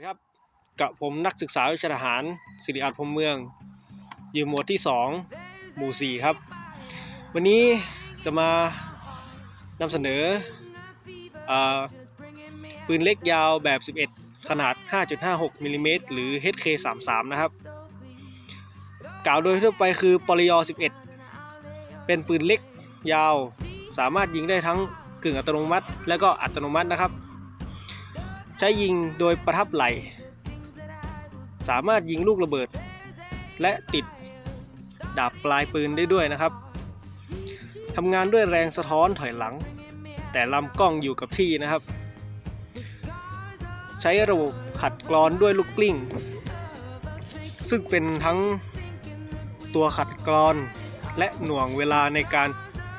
ดีครับกับผมนักศึกษาวิชาทหารสิริอาจพรมเมืองยู่หมวดที่ 2 หมู่ 4 ครับ วันนี้จะมานำเสนออปืนเล็กยาวแบบ 11 ขนาด 5.56มิลลิเมตรหรือ HK33 นะครับ กล่าวโดยทั่วไปคือปริยอ11 เป็นปืนเล็กยาว สามารถยิงได้ทั้งกึ่งอัตโนมัติ และก็อัตโนมัตินะครับ ใช้ยิงโดยประทับไหล สามารถยิงลูกระเบิด และติดดาบปลายปืนได้ด้วยนะครับทำงานด้วยแรงสะท้อนถอยหลัง แต่ลำกล้องอยู่กับที่นะครับ ใช้ระบบขัดกรอนด้วยลูกกลิ้ง ซึ่งเป็นทั้งตัวขัดกรอนและหน่วงเวลาในการ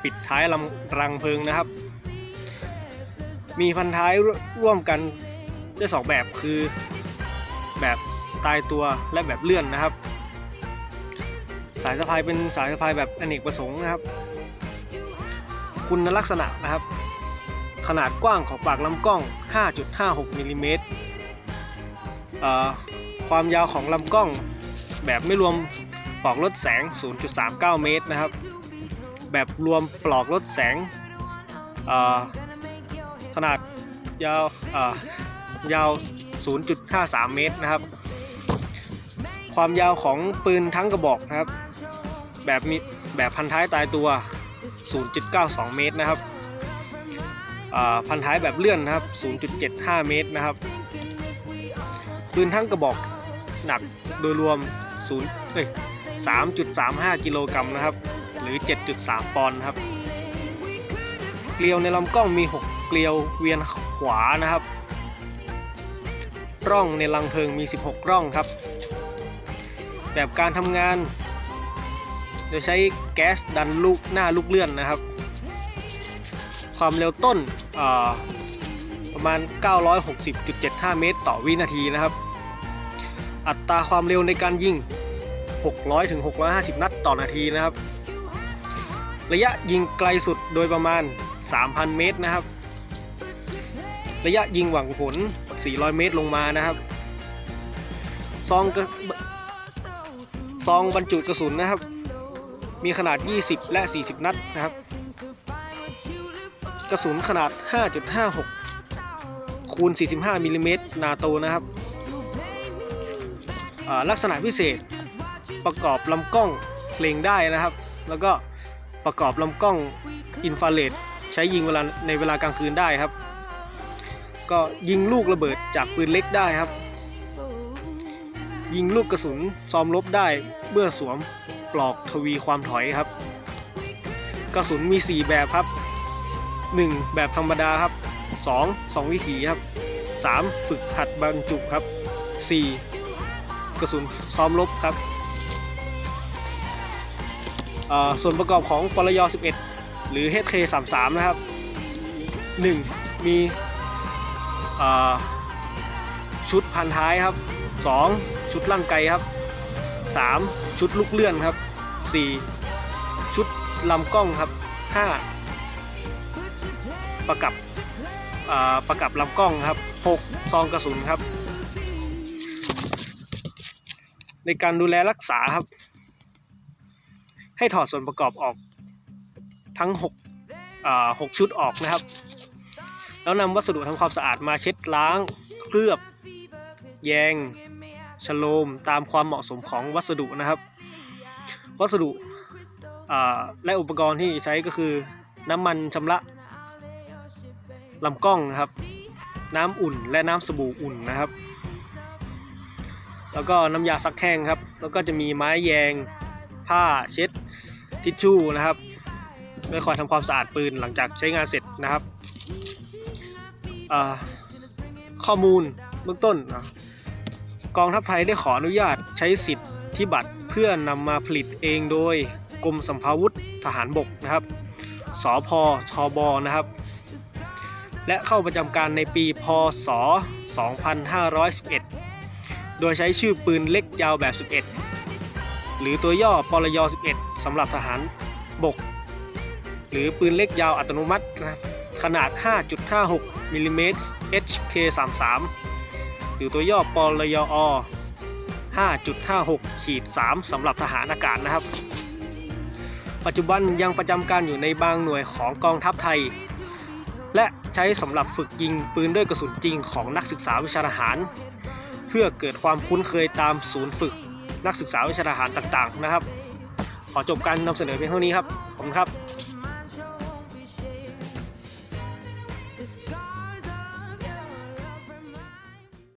ปิดท้ายลำรังเพลิงนะครับ มีพันท้ายร่วมกัน ได้สองแบบคือแบบตายตัวและแบบเลื่อนนะครับ สายสะพายเป็นสายสะพายแบบอเนกประสงค์นะครับ คุณลักษณะนะครับ ขนาดกว้างของปากลำกล้อง 5.56มิลลิเมตรความยาวของลำกล้องแบบไม่รวมปลอกลดแสง 0.39 เมตรนะครับ แบบรวมปลอกลดแสงขนาดยาว ยาว 0.53 เมตรนะครับ ความยาวของปืนทั้งกระบอกนะครับ แบบมีแบบพันท้ายตายตัว 0.92 เมตรนะครับอ่าพันท้ายแบบเลื่อนนะครับ 0.75 เมตรนะครับ ปืนทั้งกระบอกหนักโดยรวม0เอ้ย3.35 กิโลกรัมนะครับ หรือ 7.3 ปอนด์ครับ เกลียวในลำกล้องมี 6 เกลียวเวียนขวานะครับ ร่องในรังเพลิงมี 16 ร่องครับ แบบการทำงาน โดยใช้แก๊สดันลูกหน้าลูกเลื่อนนะครับ ความเร็วต้นประมาณ 960.75 เมตร ต่อวินาทีนะครับ อัตราความเร็วในการยิง 600ถึง650 นัดต่อนาทีนะครับ ระยะยิงไกลสุดโดยประมาณ 3,000 เมตรนะครับ ระยะยิงหวังผล 400 เมตรลงมานะครับ ซองกระซองบรรจุกระสุนนะครับ มีขนาด 20 และ 40 นัดนะครับ กระสุนขนาด 5.56 คูณ 45มิลลิเมตรนาโตนะครับลักษณะพิเศษประกอบลำกล้องเล็งได้นะครับ แล้วก็ประกอบลำกล้องอินฟราเรดใช้ยิงเวลาในเวลากลางคืนได้ครับ ก็ยิงลูกระเบิดจากปืนเล็กได้ครับ ยิงลูกกระสุนซ้อมลบได้เมื่อสวมปลอกทวีความถอยครับ กระสุนมี 4 แบบครับ 1. แบบธรรมดาครับ 2. 2 วิถีครับ 3. ฝึกหัดบรรจุครับ 4. กระสุนซ้อมลบครับส่วนประกอบของปรย11 หรือ HK33 นะครับ 1. มี ชุดพันท้ายครับ 2. ชุดลั่นไกครับ 3. ชุดลูกเลื่อนครับ 4. ชุดลำกล้องครับ 5. ประกับประกับลำกล้องครับ 6. ซองกระสุนครับ ในการดูแลรักษาครับ ให้ถอดส่วนประกอบออกทั้ง6 6ชุดออกนะครับ แล้วนำวัสดุทำความสะอาดมาเช็ดล้าง เคลือบ แยงชโลมตามความเหมาะสมของวัสดุนะครับ วัสดุและอุปกรณ์ที่ใช้ก็คือ น้ำมันชำระลำกล้องนะครับ น้ำอุ่นและน้ำสบู่อุ่นนะครับ แล้วก็น้ำยาซักแห้งครับ แล้วก็จะมีไม้แยง ผ้าเช็ดทิชชู่นะครับเพื่อคอยทำความสะอาดปืนหลังจากใช้งานเสร็จนะครับ ข้อมูลเบื้องต้น กองทัพไทยได้ขออนุญาตใช้สิทธิที่บัตรเพื่อนำมาผลิตเองโดยกรมสัมภาวุธทหารบกนะครับสอพอทบนะครับ และเข้าประจำการในปีพศ 2511 โดยใช้ชื่อปืนเล็กยาวแบบ 11 หรือตัวย่อปรย11สำหรับทหารบก หรือปืนเล็กยาวอัตโนมัตินะครับ ขนาด 5.56มิลลิเมตร HK33 หรือตัวย่อปลยอ5.56ขีด3สำหรับทหารอากาศนะครับ ปัจจุบันยังประจำการอยู่ในบางหน่วยของกองทัพไทย และใช้สำหรับฝึกยิงปืนด้วยกระสุนจริงของนักศึกษาวิชาทหาร เพื่อเกิดความคุ้นเคยตามศูนย์ฝึกนักศึกษาวิชาทหารต่างๆนะครับ ขอจบการนำเสนอเพียงเท่านี้ครับ ขอบคุณครับ